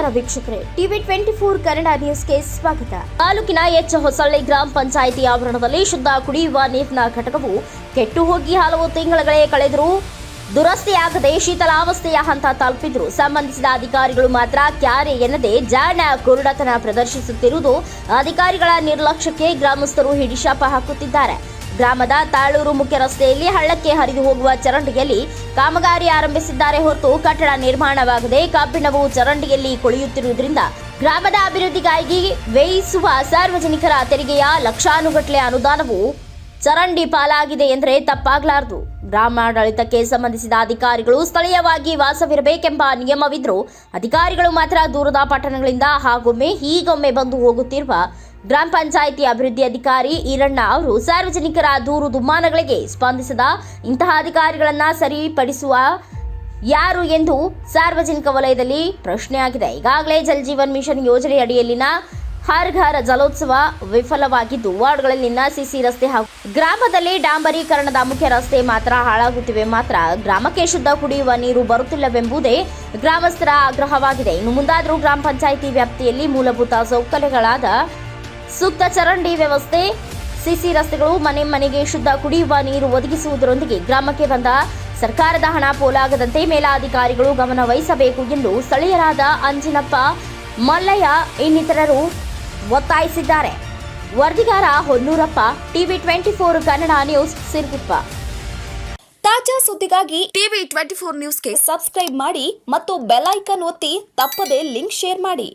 ನಮಸ್ಕಾರ ವೀಕ್ಷಕರೇ. TV twenty four Kannada ನ್ಯೂಸ್ಗೆ ಸ್ವಾಗತ. ತಾಲೂಕಿನ ಎಚ್ ಹೊಸಳ್ಳಿ ಗ್ರಾಮ ಪಂಚಾಯಿತಿ ಆವರಣದಲ್ಲಿ ಶುದ್ಧ ಕುಡಿಯುವ ನೀರಿನ ಘಟಕವು ಕೆಟ್ಟು ಹೋಗಿ ಹಲವು ತಿಂಗಳುಗಳೇ ಕಳೆದರೂ ದುರಸ್ತಿಯಾಗದೆ ಶೀತಲಾವಸ್ಥೆಯ ಹಂತ ತಲುಪಿದ್ರು. ಸಂಬಂಧಿಸಿದ ಅಧಿಕಾರಿಗಳು ಮಾತ್ರ ಕ್ಯಾರೆ ಎನ್ನದೆ ಜಾಣ ಕುರುಡತನ ಪ್ರದರ್ಶಿಸುತ್ತಿರುವುದು ಅಧಿಕಾರಿಗಳ ನಿರ್ಲಕ್ಷ್ಯಕ್ಕೆ ಗ್ರಾಮಸ್ಥರು ಹಿಡಿಶಾಪ ಹಾಕುತ್ತಿದ್ದಾರೆ. ಗ್ರಾಮದ ತಾಳೂರು ಮುಖ್ಯ ರಸ್ತೆಯಲ್ಲಿ ಹಳ್ಳಕ್ಕೆ ಹರಿದು ಹೋಗುವ ಚರಂಡಿಯಲ್ಲಿ ಕಾಮಗಾರಿ ಆರಂಭಿಸಿದ್ದಾರೆ ಹೊರತು ಕಟ್ಟಡ ನಿರ್ಮಾಣವಾಗದೆ ಕಬ್ಬಿಣವು ಚರಂಡಿಯಲ್ಲಿ ಕೊಳೆಯುತ್ತಿರುವುದರಿಂದ ಗ್ರಾಮದ ಅಭಿವೃದ್ಧಿಗಾಗಿ ವ್ಯಯಿಸುವ ಸಾರ್ವಜನಿಕರ ತೆರಿಗೆಯ ಲಕ್ಷಾನುಗಟ್ಟಲೆ ಅನುದಾನವು ಚರಂಡಿ ಪಾಲಾಗಿದೆ ಎಂದರೆ ತಪ್ಪಾಗಲಾರದು. ಗ್ರಾಮಾಡಳಿತಕ್ಕೆ ಸಂಬಂಧಿಸಿದ ಅಧಿಕಾರಿಗಳು ಸ್ಥಳೀಯವಾಗಿ ವಾಸವಿರಬೇಕೆಂಬ ನಿಯಮವಿದ್ರೂ ಅಧಿಕಾರಿಗಳು ಮಾತ್ರ ದೂರದ ಪಟ್ಟಣಗಳಿಂದ ಹಾಗೊಮ್ಮೆ ಹೀಗೊಮ್ಮೆ ಬಂದು ಹೋಗುತ್ತಿರುವ ಗ್ರಾಮ ಪಂಚಾಯಿತಿ ಅಭಿವೃದ್ಧಿ ಅಧಿಕಾರಿ ಈರಣ್ಣ ಅವರು ಸಾರ್ವಜನಿಕರ ದೂರು ದುಮ್ಮಾನಗಳಿಗೆ ಸ್ಪಂದಿಸದ ಇಂತಹ ಅಧಿಕಾರಿಗಳನ್ನ ಸರಿಪಡಿಸುವ ಯಾರು ಎಂದು ಸಾರ್ವಜನಿಕ ವಲಯದಲ್ಲಿ ಪ್ರಶ್ನೆಯಾಗಿದೆ. ಈಗಾಗಲೇ ಜಲ್ ಜೀವನ್ ಮಿಷನ್ ಯೋಜನೆ ಅಡಿಯಲ್ಲಿನ ಹರ್ ಘರ್ ಜಲೋತ್ಸವ ವಿಫಲವಾಗಿದ್ದು ವಾರ್ಡ್ಗಳಲ್ಲಿನ ಸಿಸಿ ರಸ್ತೆ ಹಾಗೂ ಗ್ರಾಮದಲ್ಲಿ ಡಾಂಬರೀಕರಣದ ಮುಖ್ಯ ರಸ್ತೆ ಮಾತ್ರ ಹಾಳಾಗುತ್ತಿವೆ. ಮಾತ್ರ ಗ್ರಾಮಕ್ಕೆ ಶುದ್ಧ ಕುಡಿಯುವ ನೀರು ಬರುತ್ತಿಲ್ಲವೆಂಬುದೇ ಗ್ರಾಮಸ್ಥರ ಆಗ್ರಹವಾಗಿದೆ. ಇನ್ನು ಮುಂದಾದರೂ ಗ್ರಾಮ ಪಂಚಾಯಿತಿ ವ್ಯಾಪ್ತಿಯಲ್ಲಿ ಮೂಲಭೂತ ಸೌಕರ್ಯಗಳಾದ ಸೂಕ್ತ ಚರಂಡಿ ವ್ಯವಸ್ಥೆ, ಸಿಸಿ ರಸ್ತೆಗಳು, ಮನೆ ಮನೆಗೆ ಶುದ್ಧ ಕುಡಿಯುವ ನೀರು ಒದಗಿಸುವುದರೊಂದಿಗೆ ಗ್ರಾಮಕ್ಕೆ ಬಂದ ಸರ್ಕಾರದ ಹಣ ಪೋಲಾಗದಂತೆ ಮೇಲಾಧಿಕಾರಿಗಳು ಗಮನ ವಹಿಸಬೇಕು ಎಂದು ಸ್ಥಳೀಯರಾದ ಅಂಜಿನಪ್ಪ ಮಲ್ಲಯ್ಯ ಇನ್ನಿತರರು ಒತ್ತಾಯಿಸಿದ್ದಾರೆ. ವರದಿಗಾರ Honnurappa, TV twenty four Kannada news, Siruguppa. ತಾಜಾ ಸುದ್ದಿಗಾಗಿ ಟಿವಿ ಟ್ವೆಂಟಿ ಫೋರ್ ನ್ಯೂಸ್ಗೆ ಸಬ್ಸ್ಕ್ರೈಬ್ ಮಾಡಿ ಮತ್ತು ಬೆಲ್ ಐಕನ್ ಒತ್ತಿ ತಪ್ಪದೇ ಲಿಂಕ್ ಶೇರ್ ಮಾಡಿ.